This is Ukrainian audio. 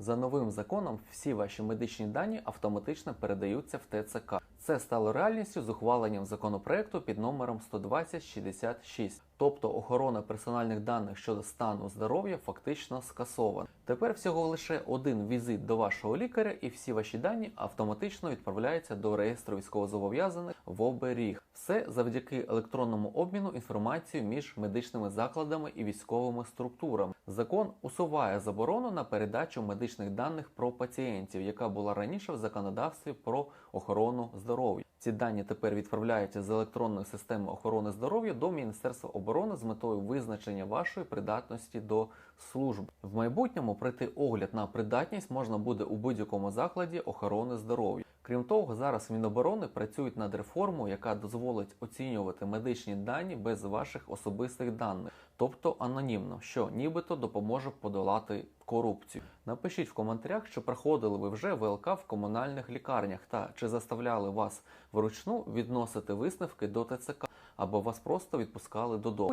За новим законом всі ваші медичні дані автоматично передаються в ТЦК. Це стало реальністю з ухваленням законопроекту під номером 12066. Тобто охорона персональних даних щодо стану здоров'я фактично скасована. Тепер всього лише один візит до вашого лікаря, і всі ваші дані автоматично відправляються до реєстру військовозобов'язаних в оберіг. Все завдяки електронному обміну інформацією між медичними закладами і військовими структурами. Закон усуває заборону на передачу медичних даних про пацієнтів, яка була раніше в законодавстві про охорону здоров'я. Ці дані тепер відправляються з електронної системи охорони здоров'я до Міністерства оборони з метою визначення вашої придатності до служби. В майбутньому пройти огляд на придатність можна буде у будь-якому закладі охорони здоров'я. Крім того, зараз Міноборони працюють над реформою, яка дозволить оцінювати медичні дані без ваших особистих даних, тобто анонімно, що нібито допоможе подолати корупцію. Напишіть в коментарях, чи проходили ви вже ВЛК в комунальних лікарнях та чи заставляли вас вручну відносити висновки до ТЦК, або вас просто відпускали додому.